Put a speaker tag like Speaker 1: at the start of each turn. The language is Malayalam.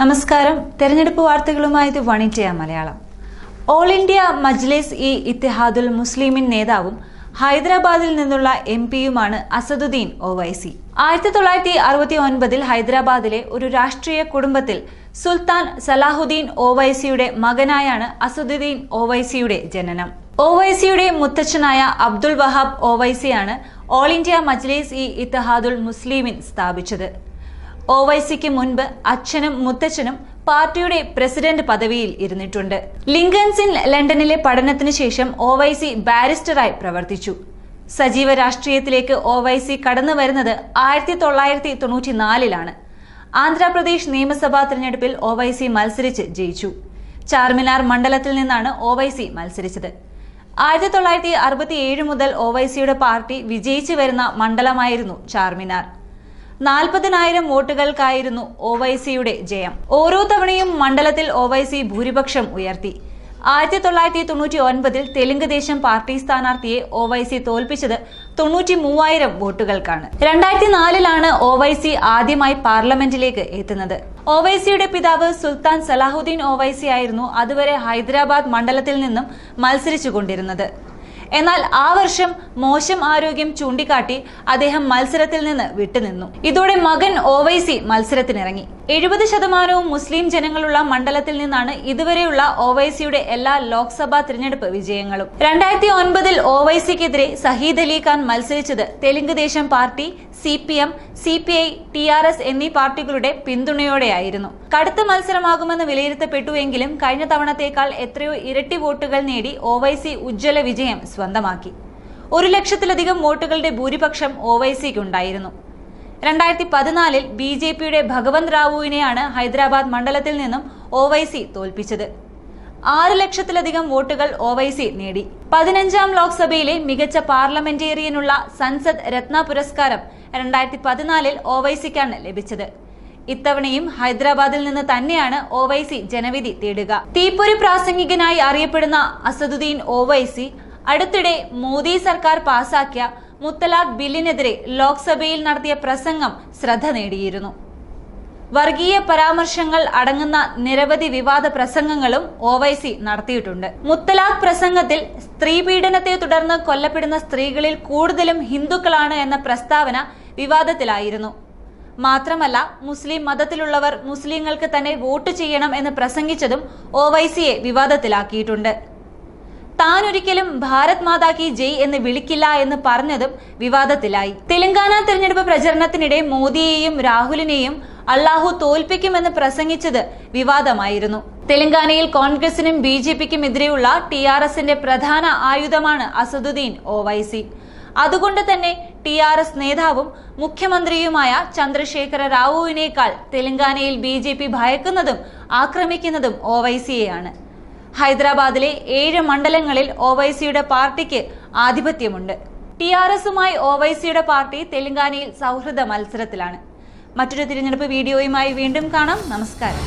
Speaker 1: നമസ്കാരം. തെരഞ്ഞെടുപ്പ് വാർത്തകളുമായി ഇത് മലയാളം. ഓൾ ഇന്ത്യ മജ്ലിസ് ഇ ഇത്തിഹാദുൽ മുസ്ലിമിൻ നേതാവും ഹൈദരാബാദിൽ നിന്നുള്ള എം പിയുമാണ് അസദുദ്ദീൻ ഒവൈസി. ആയിരത്തി തൊള്ളായിരത്തി അറുപത്തി ഒൻപതിൽ ഹൈദരാബാദിലെ ഒരു രാഷ്ട്രീയ കുടുംബത്തിൽ സുൽത്താൻ സലാഹുദ്ദീൻ ഒവൈസിയുടെ മകനായാണ് അസദുദ്ദീൻ ഒവൈസിയുടെ ജനനം. ഒവൈസിയുടെ മുത്തച്ഛനായ അബ്ദുൾ വഹാബ് ഒവൈസിയാണ് ഓൾ ഇന്ത്യ മജ്ലിസ് ഇ ഇത്തിഹാദുൽ മുസ്ലിമിൻ സ്ഥാപിച്ചത്. ഒവൈസിക്ക് മുൻപ് അച്ഛനും മുത്തച്ഛനും പാർട്ടിയുടെ പ്രസിഡന്റ് പദവിയിൽ ഇരുന്നിട്ടുണ്ട്. ലിങ്കൻസിൻ ലണ്ടനിലെ പഠനത്തിന് ശേഷം ഒവൈസി ബാരിസ്റ്ററായി പ്രവർത്തിച്ചു. സജീവ രാഷ്ട്രീയത്തിലേക്ക് ഒവൈസി കടന്നു വരുന്നത് ആയിരത്തി തൊള്ളായിരത്തി തൊണ്ണൂറ്റിനാലിലാണ് ആന്ധ്രാപ്രദേശ് നിയമസഭാ തിരഞ്ഞെടുപ്പിൽ ഒവൈസി മത്സരിച്ച് ജയിച്ചു. ചാർമിനാർ മണ്ഡലത്തിൽ നിന്നാണ് ഒവൈസി മത്സരിച്ചത്. ആയിരത്തി തൊള്ളായിരത്തി അറുപത്തി ഏഴ് മുതൽ ഒവൈസിയുടെ പാർട്ടി വിജയിച്ചു വരുന്ന മണ്ഡലമായിരുന്നു ചാർമിനാർ. നാൽപ്പതിനായിരം വോട്ടുകൾക്കായിരുന്നു ഒവൈസിയുടെ ജയം. ഓരോ തവണയും മണ്ഡലത്തിൽ ഒവൈസി ഭൂരിപക്ഷം ഉയർത്തി. ആയിരത്തി തൊള്ളായിരത്തി തൊണ്ണൂറ്റി ഒൻപതിൽ തെലുങ്ക് ദേശം പാർട്ടി സ്ഥാനാർത്ഥിയെ ഒവൈസി തോൽപ്പിച്ചത് തൊണ്ണൂറ്റി മൂവായിരം വോട്ടുകൾക്കാണ്. രണ്ടായിരത്തി നാലിലാണ് ഒവൈസി ആദ്യമായി പാർലമെന്റിലേക്ക് എത്തുന്നത്. ഒവൈസിയുടെ പിതാവ് സുൽത്താൻ സലാഹുദ്ദീൻ ഒവൈസി ആയിരുന്നു അതുവരെ ഹൈദരാബാദ് മണ്ഡലത്തിൽ നിന്നും മത്സരിച്ചുകൊണ്ടിരുന്നത്. എന്നാൽ ആ വർഷം മോശം ആരോഗ്യം ചൂണ്ടിക്കാട്ടി അദ്ദേഹം മത്സരത്തിൽ നിന്ന് വിട്ടുനിന്നു. ഇതോടെ മകൻ ഒവൈസി മത്സരത്തിനിറങ്ങി. എഴുപത് ശതമാനവും മുസ്ലിം ജനങ്ങളുള്ള മണ്ഡലത്തിൽ നിന്നാണ് ഇതുവരെയുള്ള ഒവൈസിയുടെ എല്ലാ ലോക്സഭാ തിരഞ്ഞെടുപ്പ് വിജയങ്ങളും. രണ്ടായിരത്തി ഒൻപതിൽ ഒവൈസിക്കെതിരെ സഹീദ് അലി ഖാൻ മത്സരിച്ചത് Telugu Desam party C P M C P I T R S എന്നീ പാർട്ടികളുടെ പിന്തുണയോടെയായിരുന്നു. കടുത്ത മത്സരമാകുമെന്ന് വിലയിരുത്തപ്പെട്ടുവെങ്കിലും കഴിഞ്ഞ തവണത്തേക്കാൾ എത്രയോ ഇരട്ടി വോട്ടുകൾ നേടി ഒവൈസി ഉജ്ജ്വല വിജയം സ്വന്തമാക്കി. ഒരു ലക്ഷത്തിലധികം വോട്ടുകളുടെ ഭൂരിപക്ഷം ഒവൈസിക്കുണ്ടായിരുന്നു രണ്ടായിരത്തി പതിനാലിൽ ബി ജെ പിയുടെ ഭഗവന്ത് റാവുവിനെയാണ് ഹൈദരാബാദ് മണ്ഡലത്തിൽ നിന്നും ഒവൈസി തോൽപ്പിച്ചത്. ആറ് ലക്ഷത്തിലധികം വോട്ടുകൾ ഒവൈസി നേടി. പതിനഞ്ചാം ലോക്സഭയിലെ മികച്ച പാർലമെന്റേറിയനുള്ള സൻസദ് രത്ന പുരസ്കാരം രണ്ടായിരത്തി പതിനാലിൽ ഒവൈസിക്കാണ് ലഭിച്ചത്. ഇത്തവണയും ഹൈദരാബാദിൽ നിന്ന് തന്നെയാണ് ഒവൈസി ജനവിധി തേടുക. തീപ്പൊരി പ്രാസംഗികനായി അറിയപ്പെടുന്ന അസദുദ്ദീൻ ഒവൈസി അടുത്തിടെ മോദി സർക്കാർ പാസാക്കിയ മുത്തലാഖ് ബില്ലിനെതിരെ ലോക്സഭയിൽ നടത്തിയ പ്രസംഗം ശ്രദ്ധ നേടിയിരുന്നു. വർഗീയ പരാമർശങ്ങൾ അടങ്ങുന്ന നിരവധി വിവാദ പ്രസംഗങ്ങളും ഒവൈസി നടത്തിയിട്ടുണ്ട്. മുത്തലാഖ് പ്രസംഗത്തിൽ സ്ത്രീ പീഡനത്തെ തുടർന്ന് കൊല്ലപ്പെടുന്ന സ്ത്രീകളിൽ കൂടുതലും ഹിന്ദുക്കളാണ് എന്ന പ്രസ്താവന വിവാദത്തിലായിരുന്നു. മാത്രമല്ല മുസ്ലിം മതത്തിലുള്ളവർ മുസ്ലിങ്ങൾക്ക് തന്നെ വോട്ട് ചെയ്യണം എന്ന് പ്രസംഗിച്ചതും ഒവൈസിയെ വിവാദത്തിലാക്കിയിട്ടുണ്ട്. താൻ ഒരിക്കലും ഭാരത് മാതാ കി ജയ് എന്ന് വിളിക്കില്ല എന്ന് പറഞ്ഞതും വിവാദത്തിലായി. തെലങ്കാന തിരഞ്ഞെടുപ്പ് പ്രചരണത്തിനിടെ മോദിയെയും രാഹുലിനെയും അള്ളാഹു തോൽപ്പിക്കുമെന്ന് പ്രസംഗിച്ചത് വിവാദമായിരുന്നു. തെലങ്കാനയിൽ കോൺഗ്രസിനും ബി ജെ പിക്കും എതിരെയുള്ള ടി ആർ എസിന്റെ പ്രധാന ആയുധമാണ് അസദുദ്ദീൻ ഒവൈസി അതുകൊണ്ട് തന്നെ ടി ആർ എസ് നേതാവും മുഖ്യമന്ത്രിയുമായ ചന്ദ്രശേഖര റാവുവിനേക്കാൾ തെലങ്കാനയിൽ ബി ജെ പി ഭയക്കുന്നതും ആക്രമിക്കുന്നതും ഒവൈസിയെയാണ് ഹൈദരാബാദിലെ ഏഴ് മണ്ഡലങ്ങളിൽ ഒവൈസിയുടെ പാർട്ടിക്ക് ആധിപത്യമുണ്ട്. ടി ആർ എസുമായി ഒവൈസിയുടെ പാർട്ടി തെലങ്കാനയിൽ സൗഹൃദ മത്സരത്തിലാണ്. മറ്റൊരു തിരഞ്ഞെടുപ്പ് വീഡിയോയുമായി വീണ്ടും കാണാം. നമസ്കാരം.